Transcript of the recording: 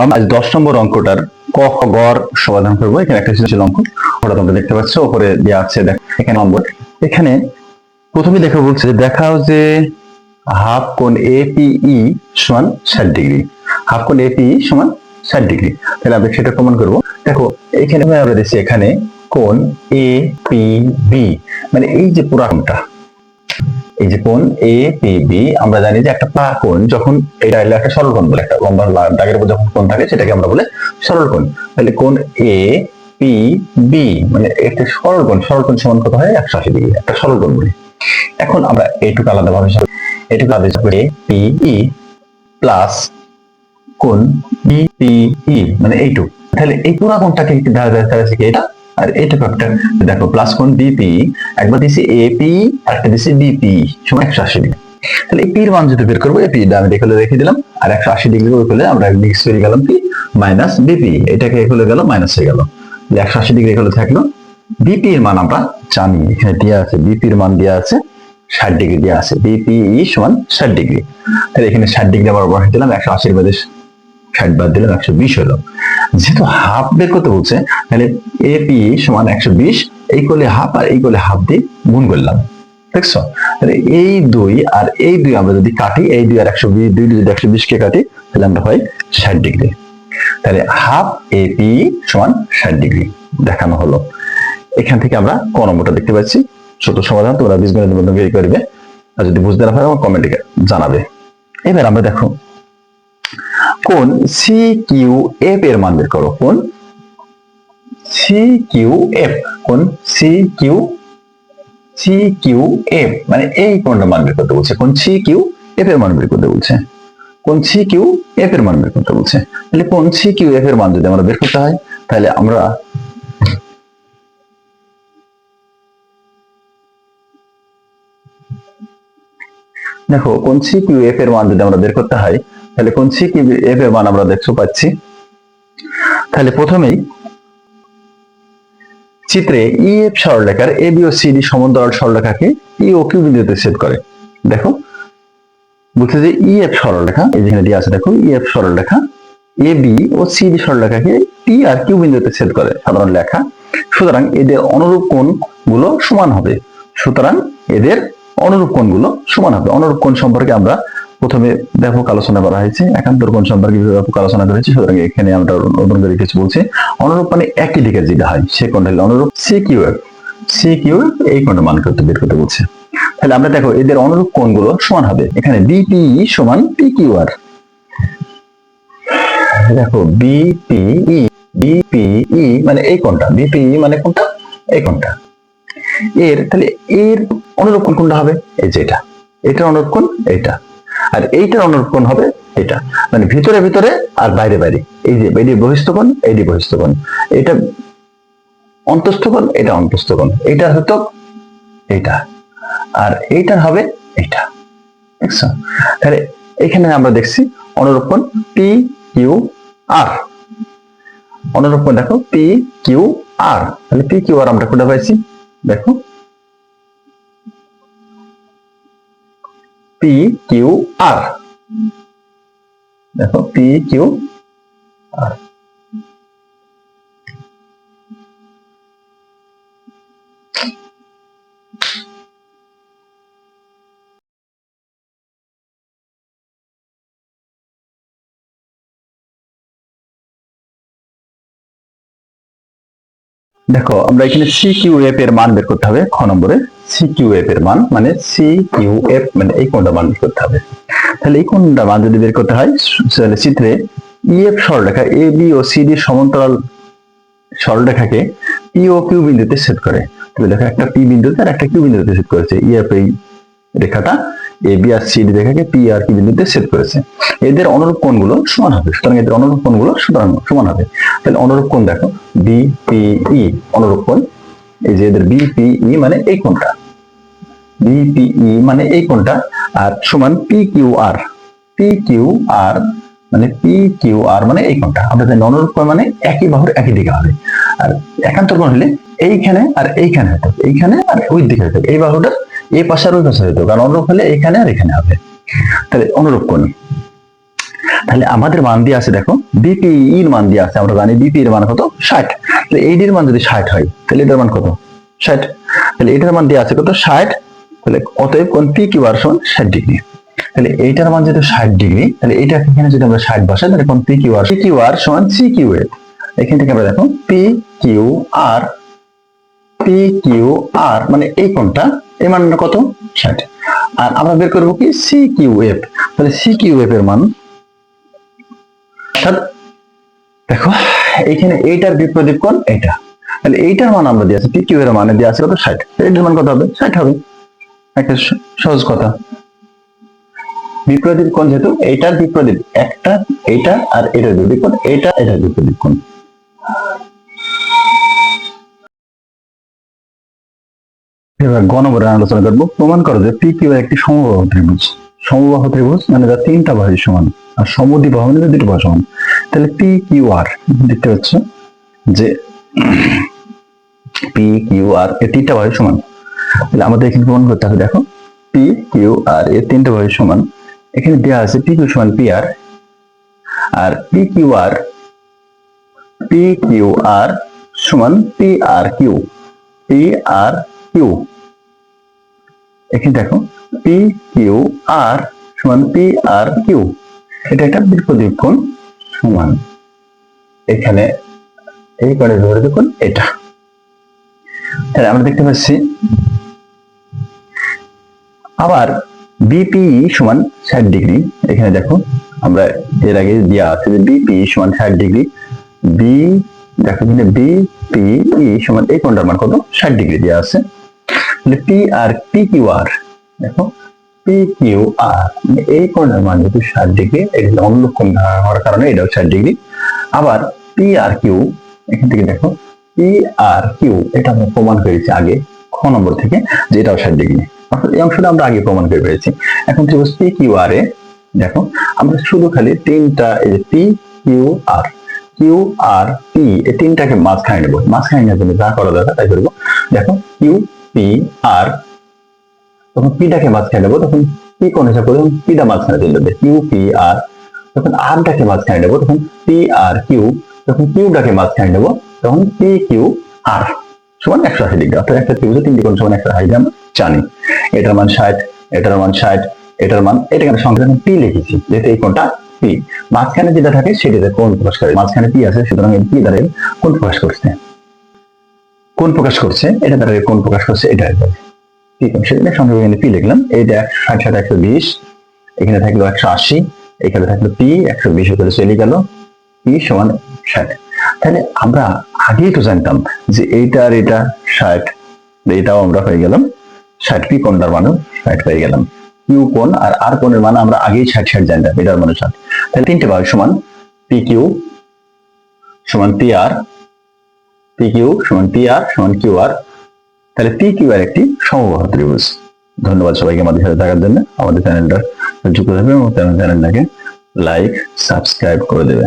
আমরা আজ দশ নম্বর অঙ্কটার ক, খ গড় সমাধান করব। এখানে একটা সৃজনশীল অঙ্ক, ওটা তোমরা দেখতে পাচ্ছ, ওপরে দেওয়া আছে দেখ, এখানে নম্বর এখানে প্রথমে দেখা বলছে দেখাও যে হাফ কোণ এপিই সমান ষাট ডিগ্রি। হাফ কোণ এপিই সমান ষাট ডিগ্রি। তাহলে আমরা সেটা প্রমাণ করব। দেখো, এখানে আমরা দেখছি এখানে কোণ এ পি বি মানে এই যে পুরা কোণটা এই যে কোণ এ পি বি আমরা জানি যে একটা পা কোণ যখন এটা হলো একটা সরল কোণ বলে, একটা লম্বা দাগের উপর যখন কোণ থাকে সেটাকে আমরা বলে সরল কোণ। তাহলে কোণ এ পি বি মানে একটা সরল কোণ সরল কোণ সমান কত হয়? একশো আশি ডিগ্রি, একটা সরল কোণ বলি। এখন আমরা এইটুকু আলাদা ভাবে এইটুকু আলাদা করি পি ই প্লাস কোণ বি পি ই মানে এইটুকু। তাহলে এই পুরা কোণটাকে এটা? আর এইটুকু একটা দেখো প্লাস কোণ বিপি একবার দিছি এপি আর একটা দিছি বিপি সমান একশো আশি ডিগ্রি তাহলে এই পির মান যদি বের করব এপি ডান দিকে রেখে দিলাম, আর একশো আশি ডিগ্রি ওই করলে আমরা মিক্স হয়ে গেলাম কি? মাইনাস বিপি এটাকে এগুলো গেল মাইনাস হয়ে গেল। একশো আশি ডিগ্রি এগুলো থাকল বিপি এর মান আমরা জানি, এখানে দেওয়া আছে বিপির মান দেওয়া আছে ষাট ডিগ্রি দেওয়া আছে বিপিই সমান ষাট ডিগ্রি তাহলে এখানে ষাট ডিগ্রি আবার বসাই দিলাম, একশো আশির বাদে ষাট বাদ দিলাম, একশো বিশ হলো। যেহেতু হাফ বের করতে বলছে, তাহলে এপি সমান একশো বিশ এই করলে হাফ আর এই করলে হাফ দিয়ে গুণ করলাম। দেখছ? তাহলে এই দুই আর এই দুই আমরা যদি কাটি, এই দুই আর একশো বিশ, দুই যদি একশো বিশ কে কাটি, তাহলে আমরা ষাট ডিগ্রি। তাহলে হাফ এপি সমান ষাট ডিগ্রি দেখানো হলো। এখান থেকে আমরা ক দেখতে পাচ্ছি। ছোট সমাধান, তোমরা বীজগণিতের মধ্যে করবে। আর যদি বুঝতে না পারো, আমার কমেন্টে জানাবে। এবার আমরা দেখো কোন সি কিউ এফ এর মান বের করো? কোন? সি কিউ এফ কোন? C Q C Q F মানে এই কোনটা মান বের করতে বলছে? কোন সি কিউ এফ এর মান বের করতে বলছে? কোন সি কিউ এফ এর মান বের করতে বলছে? তাহলে কোন সি কিউ এফ এর মান যদি আমরা বের করতে হয়, তাহলে আমরা দেখো, কোন সি কিউ এফ এর মান যদি আমরা বের করতে হয় তাহলে কোন সি কিউ এফ এর মান আমরা দেখতে পাচ্ছি। তাহলে প্রথমেই চিত্রে ই এফ সরলরেখার এ, বি ও সি, ডি সমান্তরাল সরলরেখাকে ই ও কিউ বিন্দুতে ছেদ করে। দেখো, বলছে যে ই এফ সরলরেখা, এই যেখানে দিয়ে আছে দেখো, ই এফ সরলরেখা, এ, বি ও সি, ডি সরলরেখাকে পি আর কিউ বিন্দুতে ছেদ করে, সাধারণ লেখা। সুতরাং এদের অনুরূপ কোণগুলো সমান হবে। সুতরাং এদের অনুরূপ কোণগুলো সমান হবে। অনুরূপ কোণ সম্পর্কে আমরা প্রথমে ব্যাপক আলোচনা করা হয়েছে একান্তর কোণ সম্পর্কে ব্যাপক আলোচনা করেছি সুতরাং এখানে আমরা নতুন করে কিছু বলছি। অনুরূপ মানে একই দিকের যেটা হয়, সে হলো অনুরূপ, সি এফ, সি কিউ এই কোণটা মান করতে বের করতে বলছে। তাহলে আমরা দেখো, এদের অনুরূপ কোণগুলো সমান হবে, এখানে বিপিই সমান পি কিউ আর। দেখো বিপিই বিপিই মানে এই কোণটা বিপিই মানে কোনটা এই কোনটা এর, তাহলে এর অনুরূপ কোণ কোনটা হবে? এই যে এটা। এটার অনুরূপ কোন এইটা। আর এইটার অনুরূপ কোণ হবে এটা। মানে ভিতরে ভিতরে আর বাইরে বাইরে। এই যে এটি বহিস্থ কোণ এটি বহিস্থ কোণ। এটা অন্তস্থ এটা অন্তস্থ এটা হতো এইটা। আর এইটার হবে এইটা। দেখছ? তাহলে এখানে আমরা দেখছি অনুরূপ কোণ পি কিউ আর অনুরূপ কোণ দেখো পি কিউ আর তাহলে পি কিউ আর আমরা কোনটা পাইছি। দেখো পি কিউ আর দেখো পি কিউ আর দেখো, আমরা এখানে সি কিউ এফ এর মান বের করতে হবে খ নম্বরে। সি কিউ এফ এর মান মানে সি কিউ এফ মানে এই কোনটা মান বের করতে হবে। তাহলে এই কোনটা মান যদি বের করতে হয়, তাহলে চিত্রে ইএফ সরলরেখা এ বি ও সি ডি সমান্তরাল সরলরেখাকে পি ও কিউ বিন্দুতে ছেদ করে। তাহলে দেখো একটা পি বিন্দুতে আর একটা কিউ বিন্দুতে ছেদ করেছে। ইএফ এই রেখাটা এ বি আর সি ডি রেখাকে পি আর কিউ বিন্দুতে ছেদ করেছে। এদের অনুরূপ কোণগুলো সমান হবে। সুতরাং এদের অনুরূপ কোণগুলো সুতরাং সমান হবে। তাহলে অনুরূপ কোণ দেখো। বিপিই অনুরূপ কোণ। এই যে এদের বিপিই মানে এই কোণটা। বিপিই মানে এই কোণটা। আর সমান P Q R P Q R মানে পি কিউ আর মানে এই কোণটা। আমরা জানি অনুরূপ কোণ মানে একই বাহুর একই দিকে হবে। আর একান্তর কোণ হলে এইখানে আর এইখানে হতো এইখানে আর ওই দিকে হতো এই বাহুটার এই পাশে আর ওই পাশে হতো কারণ অনুরূপ হলে এইখানে আর এখানে হবে। তাহলে অনুরূপ কোণ তাহলে আমাদের মান দিয়ে আছে দেখো বিপি এর মান দিয়ে আছে, আমরা জানি বিপি এর মান কত? ষাট। তাহলে এইটির মান যদি ষাট হয়, তাহলে এটার মান কত? ষাট। তাহলে এটার মান দিয়ে আছে কত? ষাট। তাহলে অতএব কোন পি কিউ আর সমান ষাট ডিগ্রি। তাহলে এইটার মান যেহেতু ষাট ডিগ্রি, তাহলে এটা এখানে যদি আমরা ষাট বসাই, তাহলে কোন P Q R P Q R সমান সি কিউ এর। এখান থেকে আমরা দেখো P Q R P Q R মানে এই কোনটা এই মানটা কত? ষাট। আর আমরা বের করব কি? সি কিউ এফ তাহলে সি কিউ এফ এর মান অর্থাৎ, দেখো, এইখানে এইটার বিপরীত কোণ এইটা। তাহলে এইটার মান আমরা দিয়ে আছে পি কিউ এর মানে দিয়ে আছে কত? ষাট। এইটার মান কত হবে? ষাট হবে। একটা সহজ কথা। বিপরীত কোণ যেহেতু, এইটার বিপরীত। একটা, এইটা আর এটার বিপরীত কোণ, এইটা, এটার বিপরীত কোণ। এবার গণবরের আলোচনা করব। প্রমাণ করো যে পি একটি সমবাহু ত্রিভুজ। সমবাহু ত্রিভুজ মানে যার তিনটা বাহু সমান, আর সমদ্বিবাহু মানে দুটো বাহু সমান। তাহলে পি কিউ আর দেখতে পাচ্ছ যে পি কিউ আর এর তিনটা বাহু সমান। তাহলে আমাদের এখানে প্রমাণ করতে হবে, দেখো পি কিউ আর এর তিনটা বাহু সমান। এখানে দেওয়া আছে পি কিউ সমান পি আর আর P Q R P Q R সমান P R Q P R Q এখানে দেখো পি কিউ আর সমান পি আর কিউ এটা একটা বিপরীত কোণ সমান। এখানে এই কোণের বিপরীত কোণ এটা। তাহলে আমরা দেখতে পাচ্ছি, আবার বিপি সমান ষাট ডিগ্রি। এখানে দেখো, আমরা এর আগে দেওয়া আছে যে বিপি সমান ষাট ডিগ্রি। বি দেখো এখানে বিপিই সমান এই কোণটার মান কত? ষাট ডিগ্রি দেওয়া আছে। P R P Q R দেখো? পি কিউ আর এই কোণের মান যেহেতু ষাট ডিগ্রি, এটা অন্য কোণ হওয়ার কারণে এটাও ষাট ডিগ্রি। আবার পি আর কিউ এখান থেকে দেখো পি আর কিউ এটা আমরা প্রমাণ করেছি আগে, খ নম্বর থেকে, যে এটাও ষাট ডিগ্রি। অর্থাৎ এই অংশটা আমরা আগে প্রমাণ করে পেরেছি এখন ত্রিভুজ পি কিউ আর এ, দেখো, আমরা শুধু খালি তিনটা, এই যে P Q R Q R P এই তিনটাকে মাঝখানে নেব। মাঝখানে নেওয়ার জন্য যা করা দরকার, তাই করব। দেখো কিউ পি আর, তখন পিটাকে মাঝখানে নেব, তখন পি কোন হিসাব করে পিটা মাঝখানে দেবে, কিউ পি আর, তখন আরটাকে মাঝখানে নেব, তখন পি আর কিউ, তখন কিউটাকে মাঝখানে নেব, তখন পি কিউ আর, সমান একশো আশি ডিগ্রি, অর্থাৎ একটা ত্রিভুজে তিনটি কোণ সমান একশো আশি আমরা জানি। এটার মান ষাট, এটার মান ষাট, এটার মান, এটাকে আমরা সংখ্যা পি লিখেছি, যেহেতু এই কোণটা পি। মাঝখানে যেটা থাকে, সেটাতে কোণ প্রকাশ করে, মাঝখানে পি আছে, সুতরাং এই পি দ্বারা কোণ প্রকাশ করছে। কোণ প্রকাশ করছে? এটা এর কোণ প্রকাশ করছে? এটা ঠিক আছে, সেখানে সংখ্যা এখানে পি লিখলাম। এইটা একশো ষাট ষাট একশো বিশ, এখানে থাকল একশো আশি, এখানে থাকল পি একশো বিশ হতে চলে গেল পি সমান ষাট। তাহলে আমরা আগেই তো জানতাম যে এইটা আর এটা ষাট এটাও আমরা হয়ে গেলাম। ষাট পি কোনটার মানও ষাট পেয়ে গেলাম। কিউ কোন আর আর কোণের মান আমরা আগেই ষাট ষাট জানতাম, এটার মানে ষাট। তাহলে তিনটে বাহু সমান পি কিউ সমান পি আর পি কিউ সমান টি আর সমান কিউ আর তাহলে টি কিউ আর একটি সমবাহু ত্রিভুজ। ধন্যবাদ সবাইকে আমাদের সাথে থাকার জন্য। আমাদের চ্যানেলটা যুক্ত থাকবে এবং চ্যানেলটাকে লাইক সাবস্ক্রাইব করে দেবে